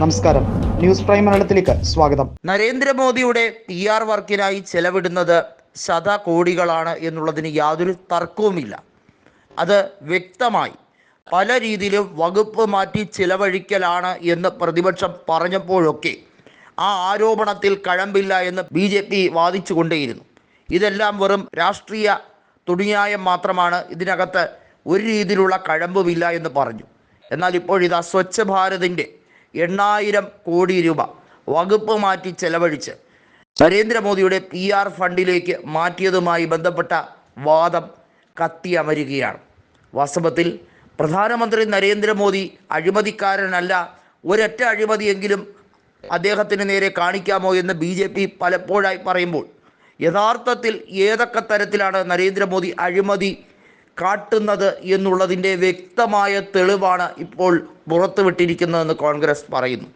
നമസ്കാരം. News prime മലയാളത്തിലേക്ക് സ്വാഗതം. നരേന്ദ്രമോദിയുടെ പി ആർ വർക്കിനായി ചെലവിടുന്നത് ശത കോടികളാണ് എന്നുള്ളതിന് യാതൊരു തർക്കവുമില്ല. അത് വ്യക്തമായി പല രീതിയിലും വകുപ്പ് മാറ്റി ചിലവഴിക്കലാണ് എന്ന് പ്രതിപക്ഷം പറഞ്ഞപ്പോഴൊക്കെ ആ ആരോപണത്തിൽ കഴമ്പില്ല എന്ന് ബി ജെ പി വാദിച്ചുകൊണ്ടേയിരുന്നു. ഇതെല്ലാം വെറും രാഷ്ട്രീയ തുണിയായം മാത്രമാണ്. ഇതിനകത്ത് ഒരു രീതിയിലുള്ള കഴമ്പുമില്ല എന്ന് പറഞ്ഞു. എന്നാൽ ഇപ്പോഴിതാ സ്വച്ഛ ഭാരതിന്റെ എണ്ണായിരം കോടി രൂപ വകുപ്പ് മാറ്റി ചെലവഴിച്ച് നരേന്ദ്രമോദിയുടെ പി ആർ ഫണ്ടിലേക്ക് മാറ്റിയതുമായി ബന്ധപ്പെട്ട വാദം കത്തിയമരുകയാണ് വാസ്തവത്തിൽ പ്രധാനമന്ത്രി നരേന്ദ്രമോദി അഴിമതിക്കാരനല്ല ഒരൊറ്റ അഴിമതിയെങ്കിലും അദ്ദേഹത്തിന് നേരെ കാണിക്കാമോ എന്ന് ബി ജെ പി പലപ്പോഴായി പറയുമ്പോൾ യഥാർത്ഥത്തിൽ ഏതൊക്കെ തരത്തിലാണ് നരേന്ദ്രമോദി അഴിമതി കാട്ടുന്നത് എന്നുള്ളതിന്റെ വ്യക്തമായ തെളിവാണ് ഇപ്പോൾ പുറത്തുവിട്ടിരിക്കുന്നതെന്ന് കോൺഗ്രസ് പറയുന്നു.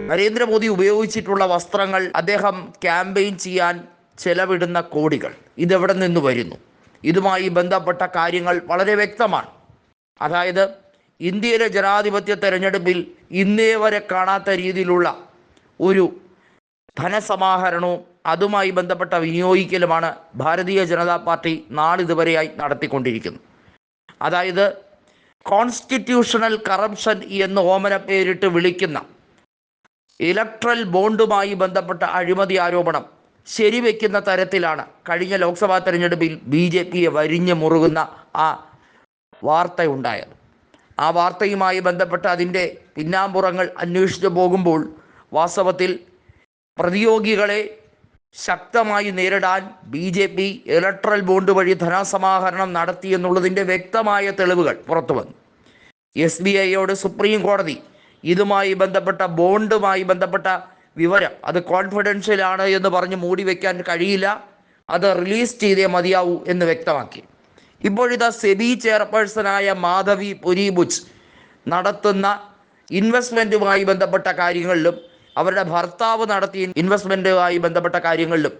നരേന്ദ്രമോദി ഉപയോഗിച്ചിട്ടുള്ള വസ്ത്രങ്ങൾ അദ്ദേഹം ക്യാമ്പയിൻ ചെയ്യാൻ ചെലവിടുന്ന കോടികൾ ഇതെവിടെ നിന്ന് വരുന്നു? ഇതുമായി ബന്ധപ്പെട്ട കാര്യങ്ങൾ വളരെ വ്യക്തമാണ്. അതായത് ഇന്ത്യയിലെ ജനാധിപത്യ തെരഞ്ഞെടുപ്പിൽ ഇന്നേ വരെ കാണാത്ത രീതിയിലുള്ള ഒരു ധനസമാഹരണവും അതുമായി ബന്ധപ്പെട്ട വിനിയോഗിക്കലുമാണ് ഭാരതീയ ജനതാ പാർട്ടി നാളിതുവരെയായി നടത്തിക്കൊണ്ടിരിക്കുന്നത്. അതായത് കോൺസ്റ്റിറ്റ്യൂഷണൽ കറപ്ഷൻ എന്ന് ഓമന പേരിട്ട് വിളിക്കുന്ന ഇലക്ട്രൽ ബോണ്ടുമായി ബന്ധപ്പെട്ട അഴിമതി ആരോപണം ശരിവെക്കുന്ന തരത്തിലാണ് കഴിഞ്ഞ ലോക്സഭാ തെരഞ്ഞെടുപ്പിൽ ബി ജെ പിയെ വരിഞ്ഞു മുറുകുന്ന ആ വാർത്ത വാർത്തയുണ്ടായത്. ആ വാർത്തയുമായി ബന്ധപ്പെട്ട് അതിന്റെ പിന്നാമ്പുറങ്ങൾ അന്വേഷിച്ചു പോകുമ്പോൾ വാസ്തവത്തിൽ പ്രതിയോഗികളെ ശക്തമായി നേരിടാൻ B J P electoral bond വഴി ധനസമാഹരണം നടത്തി എന്നുള്ളതിന്റെ വ്യക്തമായ തെളിവുകൾ പുറത്തു വന്നു. എസ് ബി ഐയോട് സുപ്രീം കോടതി ഇതുമായി ബന്ധപ്പെട്ട ബോണ്ടുമായി ബന്ധപ്പെട്ട വിവരം അത് കോൺഫിഡൻഷ്യൽ ആണ് എന്ന് പറഞ്ഞ് മൂടി വയ്ക്കാൻ കഴിയില്ല. അത് റിലീസ് ചെയ്തേ മതിയാവൂ എന്ന് വ്യക്തമാക്കി. ഇപ്പോഴിതാ സെബി ചെയർപേഴ്സണായ മാധവി പുരിബുച്ച് നടത്തുന്ന ഇൻവെസ്റ്റ്മെന്റുമായി ബന്ധപ്പെട്ട കാര്യങ്ങളിലും അവരുടെ ഭർത്താവ് നടത്തിയ ഇൻവെസ്റ്റ്മെന്റുമായി ബന്ധപ്പെട്ട കാര്യങ്ങളിലും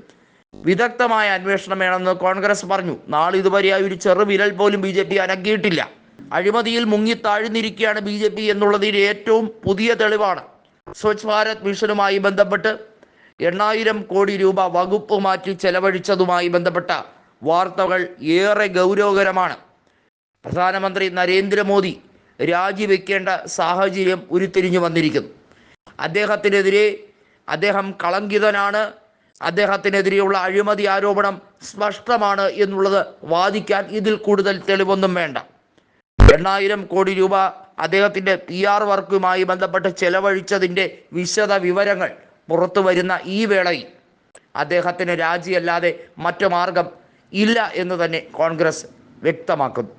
വിദഗ്ധമായ അന്വേഷണം വേണമെന്ന് കോൺഗ്രസ് പറഞ്ഞു. നാളെ ഇതുവരെയായി ഒരു ചെറു വിരൽ പോലും ബി ജെ പി അനക്കിയിട്ടില്ല അഴിമതിയിൽ മുങ്ങി താഴ്ന്നിരിക്കുകയാണ് ബി ജെ പി എന്നുള്ളതിന് ഏറ്റവും പുതിയ തെളിവാണ്. സ്വച്ഛ് ഭാരത് മിഷനുമായി ബന്ധപ്പെട്ട് എണ്ണായിരം കോടി രൂപ വകുപ്പ് മാറ്റി ചെലവഴിച്ചതുമായി ബന്ധപ്പെട്ട വാർത്തകൾ ഏറെ ഗൗരവകരമാണ്. പ്രധാനമന്ത്രി നരേന്ദ്രമോദി രാജിവെക്കേണ്ട സാഹചര്യം ഉരുത്തിരിഞ്ഞു വന്നിരിക്കുന്നു. അദ്ദേഹത്തിനെതിരെ അദ്ദേഹം കളങ്കിതനാണ്. അദ്ദേഹത്തിനെതിരെയുള്ള അഴിമതി ആരോപണം സ്പഷ്ടമാണ് എന്നുള്ളത് വാദിക്കാൻ ഇതിൽ കൂടുതൽ തെളിവൊന്നും വേണ്ട. എണ്ണായിരം കോടി രൂപ അദ്ദേഹത്തിന്റെ പി ആർ വർക്കുമായി ബന്ധപ്പെട്ട് ചെലവഴിച്ചതിന്റെ വിശദ വിവരങ്ങൾ പുറത്തു വരുന്ന ഈ വേളയിൽ അദ്ദേഹത്തിന് രാജിയല്ലാതെ മറ്റു മാർഗം ഇല്ല എന്ന് തന്നെ കോൺഗ്രസ് വ്യക്തമാക്കുന്നു.